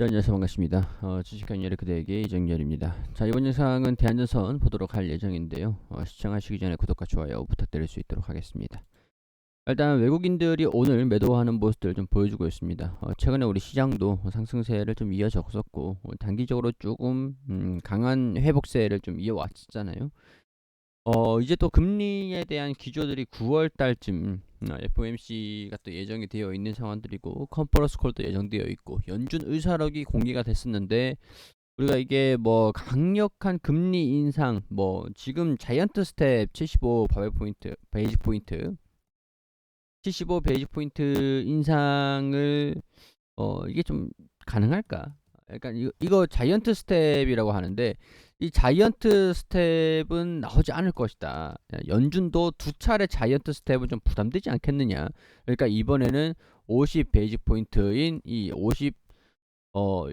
네, 안녕하세요 반갑습니다. 어, 주식한 열의 그대에게 이정열입니다. 자 이번 영상은 대한전선 보도록 할 예정인데요. 어, 시청하시기 전에 구독과 좋아요 부탁드릴 수 있도록 하겠습니다. 일단 외국인들이 오늘 매도하는 모습들 좀 보여주고 있습니다. 어, 최근에 우리 시장도 상승세를 좀 이어졌었고 어, 단기적으로 조금 음, 강한 회복세를 좀 이어왔잖아요. 어, 이제 또 금리에 대한 기조들이 9월 달쯤 어, FOMC가 또 예정이 되어 있는 상황들이고 컨퍼런스 콜도 예정되어 있고 연준 의사록이 공개가 됐었는데 우리가 이게 뭐 강력한 금리 인상 뭐 지금 자이언트 스텝 75 바벨 포인트 베이직 포인트 75 베이직 포인트 인상을 어 이게 좀 가능할까? 약간 이거, 이거 자이언트 스텝이라고 하는데 이 자이언트 스텝은 나오지 않을 것이다. 연준도 두 차례 자이언트 스텝은 좀 부담되지 않겠느냐. 그러니까 이번에는 50 베이직 포인트인 이 50 어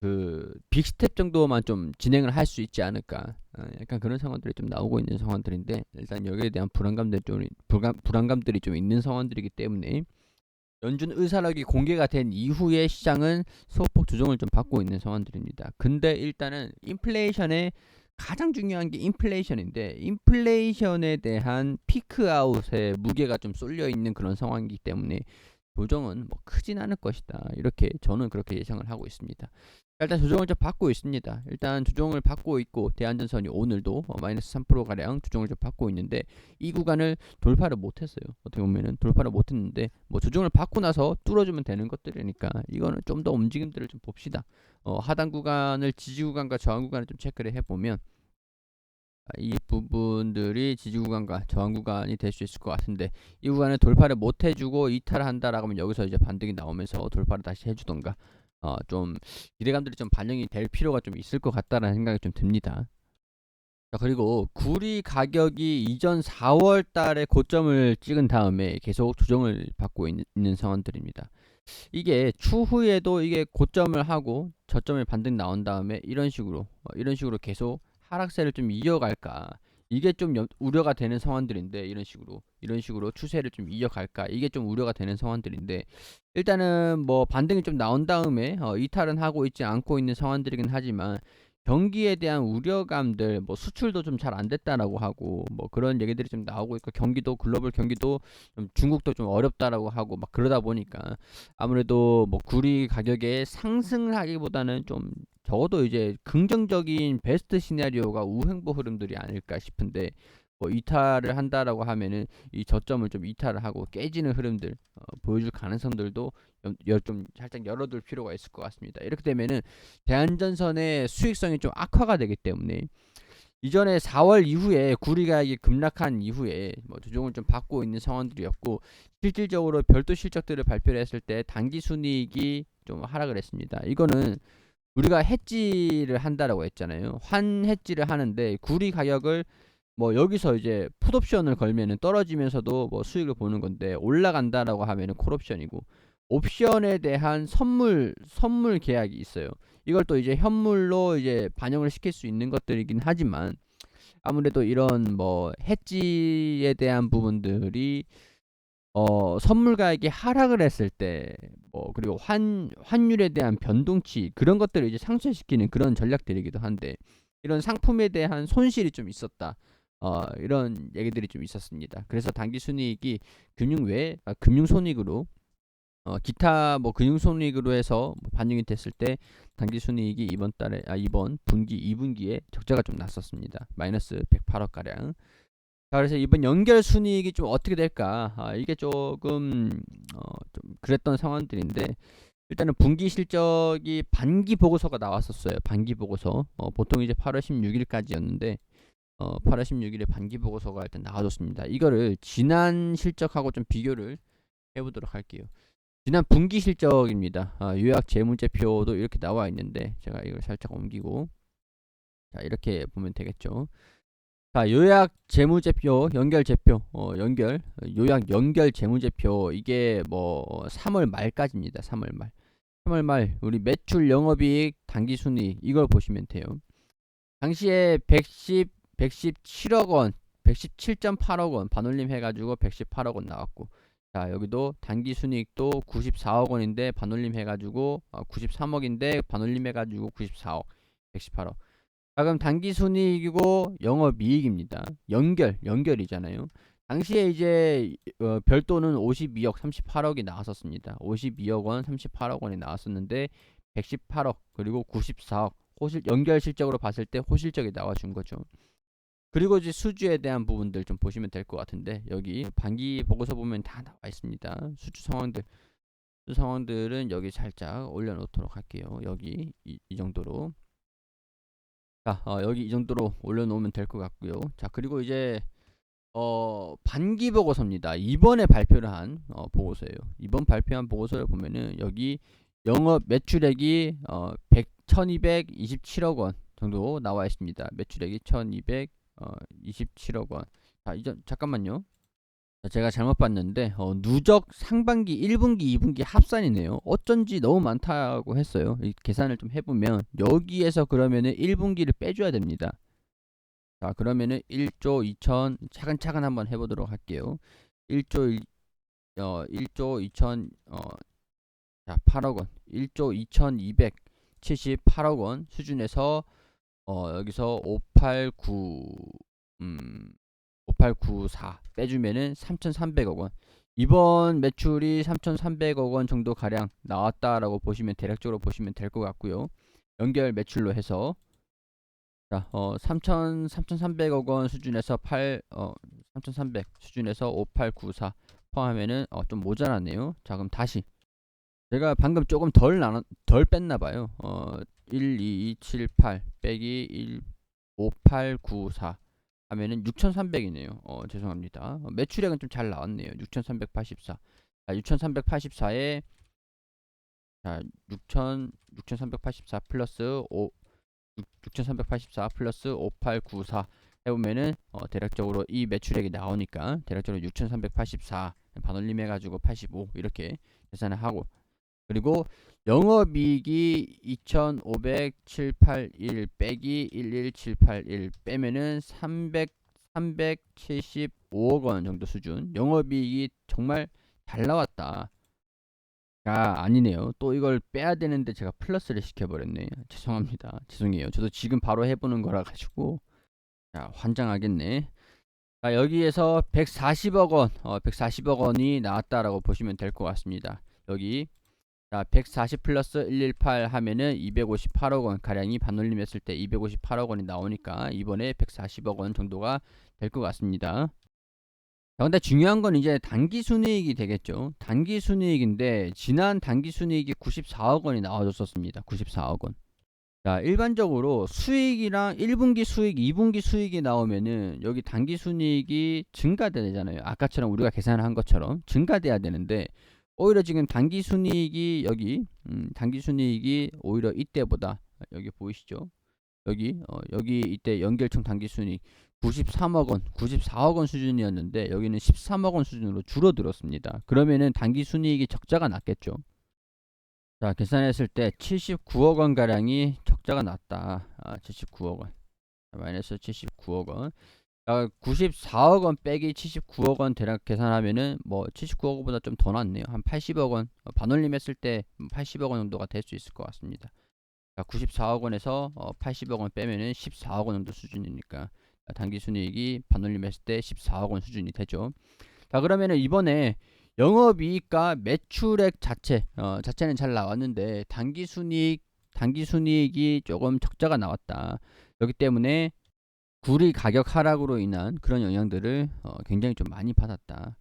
그 빅스텝 정도만 좀 진행을 할 수 있지 않을까. 어, 약간 그런 상황들이 좀 나오고 있는 상황들인데 일단 여기에 대한 불안감들 좀 불안, 불안감들이 좀 있는 상황들이기 때문에 연준 의사록이 공개가 된 이후에 시장은 소폭 조정을 좀 받고 있는 상황들입니다. 근데 일단은 인플레이션의 가장 중요한 게 인플레이션인데 인플레이션에 대한 피크아웃의 무게가 좀 쏠려 있는 그런 상황이기 때문에 조정은 뭐 크진 않을 것이다. 이렇게 저는 그렇게 예상을 하고 있습니다. 일단 조정을 좀 받고 있습니다. 일단 조정을 받고 있고 대한전선이 오늘도 어, 마이너스 3% 가량 조정을 좀 받고 있는데 이 구간을 돌파를 못했어요. 어떻게 보면은 돌파를 못했는데 뭐 조정을 받고 나서 뚫어주면 되는 것들이니까 이거는 좀 더 움직임들을 좀 봅시다. 어, 하단 구간을 지지 구간과 저항 구간을 좀 체크를 해보면 아, 이 부분들이 지지 구간과 저항 구간이 될 수 있을 것 같은데 이 구간을 돌파를 못 해주고 이탈한다라고 하면 여기서 이제 반등이 나오면서 돌파를 다시 해주던가 어, 좀 기대감들이 좀 반영이 될 필요가 좀 있을 것 같다라는 생각이 좀 듭니다. 자, 그리고 구리 가격이 이전 4월 달에 고점을 찍은 다음에 계속 조정을 받고 있는, 있는 상황들입니다. 이게 추후에도 이게 고점을 하고 저점을 반등 나온 다음에 이런 식으로 어, 이런 식으로 계속 하락세를 좀 이어갈까 이게 좀 여, 우려가 되는 상황들인데 이런 식으로 이런 식으로 추세를 좀 이어갈까? 이게 좀 우려가 되는 상황들인데 일단은 뭐 반등이 좀 나온 다음에 어, 이탈은 하고 있지 않고 있는 상황들이긴 하지만 경기에 대한 우려감들 뭐 수출도 좀 잘 안 됐다라고 하고 뭐 그런 얘기들이 좀 나오고 있고 경기도 글로벌 경기도 좀 중국도 좀 어렵다라고 하고 막 그러다 보니까 아무래도 뭐 구리 가격의 상승을 하기보다는 좀 적어도 이제 긍정적인 베스트 시나리오가 우행보 흐름들이 아닐까 싶은데 뭐 이탈을 한다라고 하면은 이 저점을 좀 이탈을 하고 깨지는 흐름들 어, 보여줄 가능성들도 여, 좀 살짝 열어둘 필요가 있을 것 같습니다. 이렇게 되면은 대한전선의 수익성이 좀 악화가 되기 때문에 이전에 4월 이후에 구리가액이 급락한 이후에 뭐 조정을 좀 받고 있는 상황들이었고 실질적으로 별도 실적들을 발표를 했을 때 단기 순이익이 좀 하락을 했습니다. 이거는 우리가 해지를 한다라고 했잖아요. 환 해지를 하는데 구리 가격을 뭐 여기서 이제 풋옵션을 걸면은 떨어지면서도 뭐 수익을 보는 건데 올라간다라고 하면은 콜옵션이고 옵션에 대한 선물 선물 계약이 있어요. 이걸 또 이제 현물로 이제 반영을 시킬 수 있는 것들이긴 하지만 아무래도 이런 뭐 해지에 대한 부분들이 어 선물 가액이 하락을 했을 때 뭐 그리고 환 환율에 대한 변동치 그런 것들을 이제 상쇄시키는 그런 전략들이기도 한데 이런 상품에 대한 손실이 좀 있었다. 어, 이런 얘기들이 좀 있었습니다. 그래서 단기 순이익이 금융 외 아, 금융 손익으로 어, 기타 뭐 금융 손익으로 해서 뭐 반영이 됐을 때 단기 순이익이 이번 달에 아 이번 분기 2분기에 적자가 좀 났었습니다. 마이너스 108억 가량. 자, 그래서 이번 연결 순이익이 좀 어떻게 될까? 아, 이게 조금 어, 좀 그랬던 상황들인데 일단은 분기 실적이 반기 보고서가 나왔었어요. 반기 보고서. 어, 보통 이제 8월 16일까지였는데 어, 8월 16일에 반기 보고서가 일단 나와줬습니다. 이거를 지난 실적하고 좀 비교를 해보도록 할게요. 지난 분기 실적입니다. 아, 요약 재무제표도 이렇게 나와 있는데 제가 이걸 살짝 옮기고 자 이렇게 보면 되겠죠. 자 요약 재무제표 연결제표 어, 연결 요약 연결 재무제표 이게 뭐 3월 말까지입니다. 3월 말 3월 말 우리 매출 영업이익 당기순이익 이걸 보시면 돼요. 당시에 110 117억 원 117.8억 원 반올림 해가지고 118억 원 나왔고. 자자 여기도 단기 순이익도 94억 원인데 반올림 해가지고 어, 93억인데 반올림 해가지고 94억 118억. 자 그럼 단기 순이익이고 영업이익입니다. 연결 연결이잖아요. 당시에 이제 어, 별도는 52억 38억이 나왔었습니다. 52억 원 38억 원이 나왔었는데 118억 그리고 94억. 호실 연결 실적으로 봤을 때 호실적이 나와준 거죠 그리고 이제 수주에 대한 부분들 좀 보시면 될 것 같은데 여기 반기 보고서 보면 다 나와 있습니다. 수주 상황들 수주 상황들은 여기 살짝 올려놓도록 할게요. 여기 이, 이 정도로 자 어, 여기 이 정도로 올려놓으면 될 것 같고요. 자 그리고 이제 어 반기 보고서입니다. 이번에 발표를 한 어, 보고서예요. 이번 발표한 보고서를 보면은 여기 영업 매출액이 어 100, 1227억 원 정도 나와 있습니다. 매출액이 1200 어, 27억 원. 자, 이제 잠깐만요. 자, 제가 잘못 봤는데 어, 누적 상반기 1분기, 2분기 합산이네요. 어쩐지 너무 많다고 했어요. 이 계산을 좀 해보면 여기에서 그러면은 1분기를 빼줘야 됩니다. 자, 그러면은 1조 2천 차근차근 한번 해보도록 할게요. 1조 1, 어, 1조 2천 어, 자, 8억 원, 1조 2,278억 원 수준에서 어 여기서 589 음, 5894 빼주면은 3,300억 원. 이번 매출이 3,300억 원 정도 가량 나왔다라고 보시면 대략적으로 보시면 될 것 같고요. 연결 매출로 해서 자, 어 3,000 3,300억 원 수준에서 8 어, 3,300 수준에서 5894 포함하면은 어, 좀 모자라네요. 자, 그럼 다시 제가 방금 조금 덜 나눠 덜 뺐나 봐요. 어 1, 2, 2, 7, 8 빼기 1, 5, 8, 9, 4 하면은 6,300이네요. 어, 죄송합니다. 어, 매출액은 좀 잘 나왔네요. 6,384. 자, 6,384에 자, 6,000 6,384 플러스 5 6,384 플러스 5894 해보면은 어, 대략적으로 이 매출액이 나오니까 대략적으로 6,384 반올림 해가지고 85 이렇게 계산을 하고 그리고 영업이익이 2,50781 빼기 11781 빼면은 300 375억 원 정도 수준. 영업이익이 정말 잘 나왔다. 가 아니네요. 또 이걸 빼야 되는데 제가 플러스를 시켜버렸네. 죄송합니다. 죄송해요. 저도 지금 바로 해보는 거라 가지고 자 환장하겠네. 자 여기에서 140억 원, 어, 140억 원이 나왔다라고 보시면 될 것 같습니다. 여기 자, 140 플러스 118 하면은 258억 원 가량이 반올림 했을 때 258억 원이 나오니까 이번에 140억 원 정도가 될 것 같습니다. 자, 근데 중요한 건 이제 단기 순이익이 되겠죠. 단기 순이익인데 지난 단기 순이익이 94억 원이 나와줬었습니다. 94억 원. 자, 일반적으로 수익이랑 1분기 수익, 2분기 수익이 나오면은 여기 단기 순이익이 증가되잖아요. 아까처럼 우리가 계산을 한 것처럼 증가돼야 되는데 오히려 지금 단기 순이익이 여기 음, 단기 순이익이 오히려 이때보다 여기 보이시죠? 여기 어, 여기 이때 연결총 단기 순이익 93억 원, 94억 원 수준이었는데 여기는 13억 원 수준으로 줄어들었습니다. 그러면은 단기 순이익이 적자가 났겠죠. 자, 계산했을 때 79억 원 가량이 적자가 났다. 아, 79억 원. 마이너스 79억 원. 94억 원 빼기 79억 원 대략 계산하면은 뭐 79억 원보다 좀더 났네요. 한 80억 원 어, 반올림 했을 때 80억 원 정도가 될 수 있을 것 같습니다. 94억 원에서 어 80억 원 빼면은 14억 원 정도 수준이니까 단기 순이익이 반올림 했을 때 14억 원 수준이 되죠. 자 그러면은 이번에 영업이익과 매출액 자체 어, 자체는 잘 나왔는데 단기 순이익 단기 순이익이 조금 적자가 나왔다. 그렇기 때문에 구리 가격 하락으로 인한 그런 영향들을 어, 굉장히 좀 많이 받았다.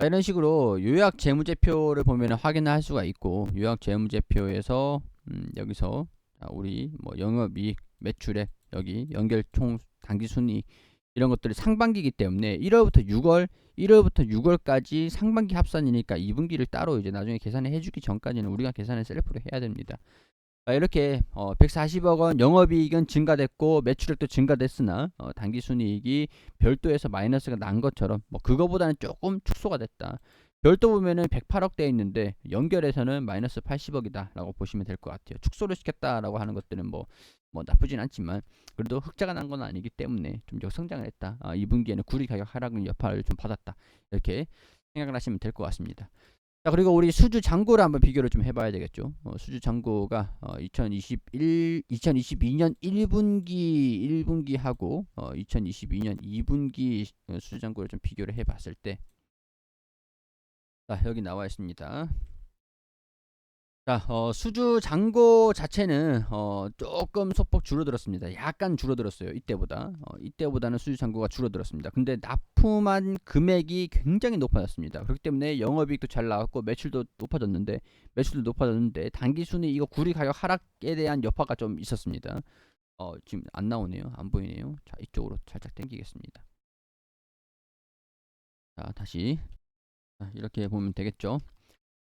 이런 식으로 요약 재무제표를 보면 확인할 수가 있고 요약 재무제표에서 음, 여기서 우리 뭐 영업이익, 매출액 여기 연결 총 단기 순위 이런 것들이 상반기이기 때문에 1월부터 6월 1월부터 6월까지 상반기 합산이니까 2분기를 따로 이제 나중에 계산해 주기 전까지는 우리가 계산을 셀프로 해야 됩니다. 이렇게 어, 140억 원 영업이익은 증가됐고 매출액도 증가됐으나 어, 당기순이익이 별도에서 마이너스가 난 것처럼 뭐 그거보다는 조금 축소가 됐다. 별도 보면은 108억 돼 있는데 연결해서는 마이너스 80억이다 라고 보시면 될 것 같아요. 축소를 시켰다라고 하는 것들은 뭐, 뭐 나쁘진 않지만 그래도 흑자가 난 건 아니기 때문에 좀 역성장을 했다. 아, 2분기에는 구리 가격 하락은 여파를 좀 받았다. 이렇게 생각을 하시면 될 것 같습니다. 자 그리고 우리 수주 잔고를 한번 비교를 좀 해봐야 되겠죠. 어, 수주 잔고가 어, 2021, 2022년 1분기 1분기하고 어, 2022년 2분기 어, 수주 잔고를 좀 비교를 해봤을 때, 자 여기 나와 있습니다. 자, 어, 수주 잔고 자체는 어, 조금 소폭 줄어들었습니다. 약간 줄어들었어요. 이때보다. 어, 이때보다는 수주 잔고가 줄어들었습니다. 근데 납품한 금액이 굉장히 높아졌습니다. 그렇기 때문에 영업이익도 잘 나왔고 매출도 높아졌는데 매출도 높아졌는데 단기 순위 이거 구리 가격 하락에 대한 여파가 좀 있었습니다. 어, 지금 안 나오네요. 안 보이네요. 자, 이쪽으로 살짝 당기겠습니다. 자, 다시 자, 이렇게 보면 되겠죠.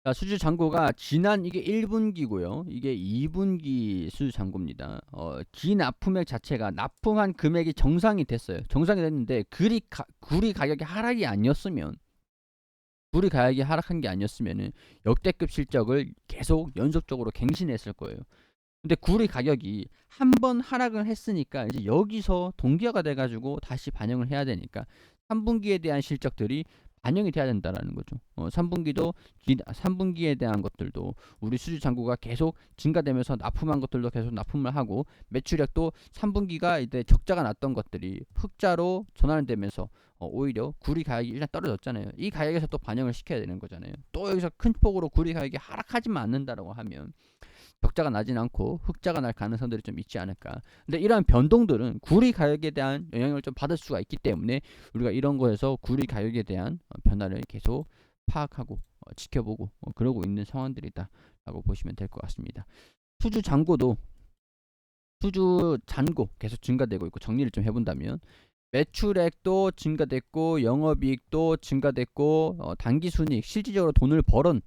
자, 수주 잔고가 지난 이게 1분기고요. 이게 2분기 수주 잔고입니다. 어, 기 납품액 자체가 납품한 금액이 정상이 됐어요. 정상이 됐는데 구리 가, 구리 가격이 하락이 아니었으면 구리 가격이 하락한 게 아니었으면은 역대급 실적을 계속 연속적으로 갱신했을 거예요. 근데 구리 가격이 한 번 하락을 했으니까 이제 여기서 동기화가 돼 가지고 다시 반영을 해야 되니까 3분기에 대한 실적들이 반영이 돼야 된다라는 거죠. 어, 3분기도 3분기에 대한 것들도 우리 수주 잔고가 계속 증가되면서 납품한 것들도 계속 납품을 하고 매출액도 3분기가 이제 적자가 났던 것들이 흑자로 전환되면서 어, 오히려 구리 가격이 일단 떨어졌잖아요. 이 가격에서 또 반영을 시켜야 되는 거잖아요. 또 여기서 큰 폭으로 구리 가격이 하락하지만 않는다라고 하면 적자가 나진 않고 흑자가 날 가능성들이 좀 있지 않을까. 근데 이러한 변동들은 구리 가격에 대한 영향을 좀 받을 수가 있기 때문에 우리가 이런 거에서 구리 가격에 대한 어, 변화를 계속 파악하고 어, 지켜보고 어, 그러고 있는 상황들이다라고 보시면 될 것 같습니다. 수주 잔고도 수주 잔고 계속 증가되고 있고 정리를 좀 해본다면 매출액도 증가됐고 영업이익도 증가됐고 어, 단기 순이익 실질적으로 돈을 벌은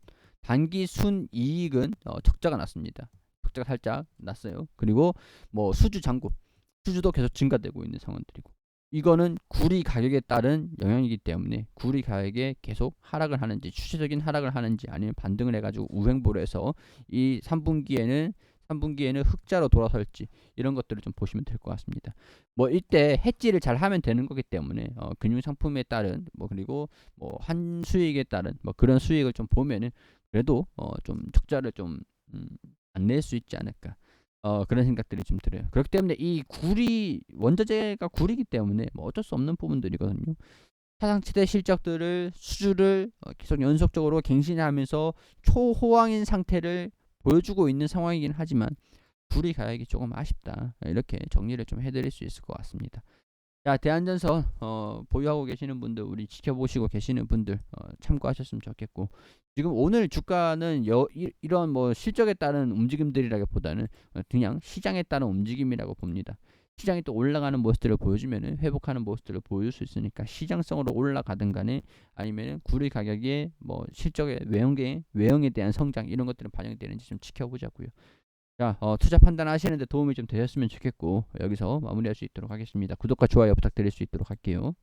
단기 순이익은 어, 적자가 났습니다. 적자가 살짝 났어요. 그리고 뭐 수주 잔고 수주도 계속 증가되고 있는 상황들이고 이거는 구리 가격에 따른 영향이기 때문에 구리 가격에 계속 하락을 하는지 추세적인 하락을 하는지 아니면 반등을 해가지고 우행보를 해서 이 3분기에는 3분기에는 흑자로 돌아설지 이런 것들을 좀 보시면 될 것 같습니다. 뭐 이때 해지를 잘 하면 되는 거기 때문에 어, 금융 상품에 따른 뭐 그리고 뭐 한 수익에 따른 뭐 그런 수익을 좀 보면은 그래도 어, 좀 적자를 좀 음, 안낼 수 있지 않을까. 어, 그런 생각들이 좀 들어요. 그렇기 때문에 이 구리 원자재가 구리기 때문에 뭐 어쩔 수 없는 부분들이거든요. 사상 최대 실적들을 수주를 어, 계속 연속적으로 갱신하면서 초호황인 상태를 보여주고 있는 상황이긴 하지만 구리 가격이 조금 아쉽다. 이렇게 정리를 좀 해드릴 수 있을 것 같습니다. 자, 대한전선 어, 보유하고 계시는 분들, 우리 지켜보시고 계시는 분들 어, 참고하셨으면 좋겠고 지금 오늘 주가는 여, 이, 이런 뭐 실적에 따른 움직임들이라기보다는 어, 그냥 시장에 따른 움직임이라고 봅니다. 시장이 또 올라가는 모습들을 보여주면은 회복하는 모습들을 보여줄 수 있으니까 시장성으로 올라가든 간에 아니면은 구리 가격의 뭐 실적의 외형의 외형에 대한 성장 이런 것들은 반영이 되는지 좀 지켜보자고요. 자, 어, 투자 판단하시는데 도움이 좀 되셨으면 좋겠고 여기서 마무리할 수 있도록 하겠습니다. 구독과 좋아요 부탁드릴 수 있도록 할게요.